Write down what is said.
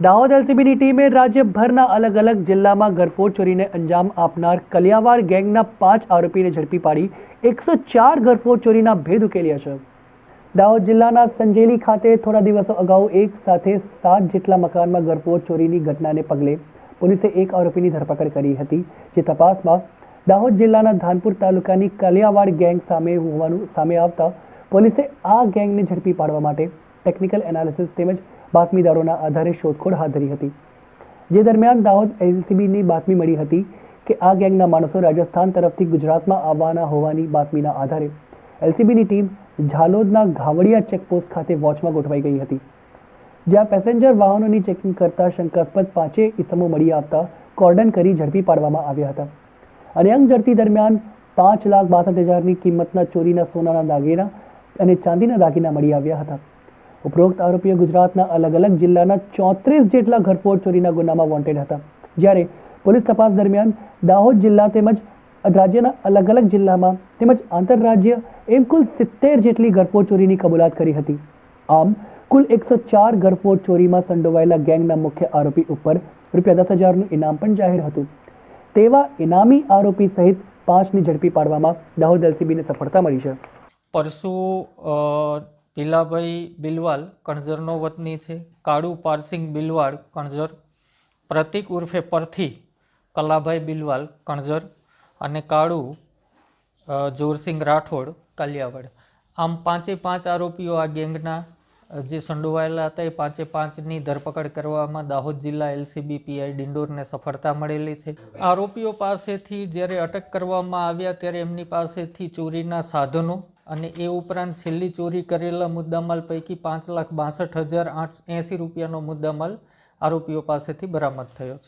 દાહોદ એલસીબીની ટીમે રાજ્યભરના અલગ અલગ જિલ્લામાં ઘરફોડ ચોરીને અંજામ આપનાર કલિયાવાડ ગેંગના પાંચ આરોપીને ઝડપી પાડી એકસો ચાર ઘરફોડ ચોરીના ભેદ ઉકેલ્યા છે. દાહોદ જિલ્લાના સંજેલી ખાતે થોડા દિવસો અગાઉ એક સાથે સાત જેટલા મકાનમાં ઘરફોડ ચોરીની ઘટનાને પગલે પોલીસે એક આરોપીની ધરપકડ કરી હતી. જે તપાસમાં દાહોદ જિલ્લાના ધાનપુર તાલુકાની કલિયાવાડ ગેંગ સામે હોવાનું સામે આવતા પોલીસે આ ગેંગને ઝડપી પાડવા માટે ટેકનિકલ એનાલિસિસ તેમજ બાતમીદારોના આધારે શોધખોળ હાથ ધરી હતી. જે દરમિયાન દાહોદ એલસીબીની બાતમી મળી હતી કે આ ગેંગના માણસો રાજસ્થાન તરફથી ગુજરાતમાં આવવાના હોવાની બાતમીના આધારે એલસીબીની ટીમ ઝાલોદના ઘાવડિયા ચેકપોસ્ટ ખાતે વોચમાં ગોઠવાઈ ગઈ હતી. જ્યાં પેસેન્જર વાહનોની ચેકિંગ કરતા શંકાસ્પદ પાંચે ઇસમો મળી આવતા કોર્ડન કરી ઝડપી પાડવામાં આવ્યા હતા. અને અંગ ઝડપી દરમિયાન પાંચ લાખ બાસઠ હજારની કિંમતના ચોરીના સોનાના દાગીના અને ચાંદીના દાગીના મળી આવ્યા હતા. ઉપરોક્ત આરોપીઓ ગુજરાતના અલગ અલગ જિલ્લાના ચોત્રીસ જેટલા ઘરફોડ ચોરીના ગુનામાં વોન્ટેડ હતા. જ્યારે પોલીસ તપાસ દરમિયાન દાહોદ જિલ્લા તેમજ રાજ્યના અલગ અલગ જિલ્લામાં તેમજ આંતરરાજ્ય એમ કુલ સિત્તેર જેટલી ઘરફોડ ચોરીની કબૂલાત કરી હતી. આમ, કુલ એકસો ચાર ઘરફોડ ચોરીમાં સંડોવાયેલા ગેંગના મુખ્ય આરોપી ઉપર રૂપિયા દસ હજારનું ઇનામ પણ જાહેર હતું. તેવા ઇનામી આરોપી સહિત પાંચની ઝડપી પાડવામાં દાહોદ એલસીબીને સફળતા મળી છે. પરસુ અ, ટીલાભાઈ બિલવાલ કણઝરનો વતની છે. કાળુ પારસિંગ બિલવાડ કણઝર પ્રતિક ઉર્ફે પરથી કલાભાઈ બિલવાલ કણઝર અને કાળુ જોરસિંગ રાઠોડ કાલિયાવાડ. આમ પાંચે પાંચ આરોપીઓ આ ગેંગના જે સંડોવાયેલા હતા એ પાંચે પાંચની ધરપકડ કરવામાં દાહોદ જિલ્લા એલસીબી પીઆઈ ડિંડોરને સફળતા મળેલી છે. આરોપીઓ પાસેથી જ્યારે અટક કરવામાં આવ્યા ત્યારે એમની પાસેથી ચોરીના સાધનો અને એ ઉપરાંત છેલ્લી ચોરી કરેલા મુદ્દામાલ પૈકી પાંચ લાખ બાસઠ હજાર આઠ એંસી રૂપિયાનો મુદ્દામાલ આરોપીઓ પાસેથી બરામદ થયો છે.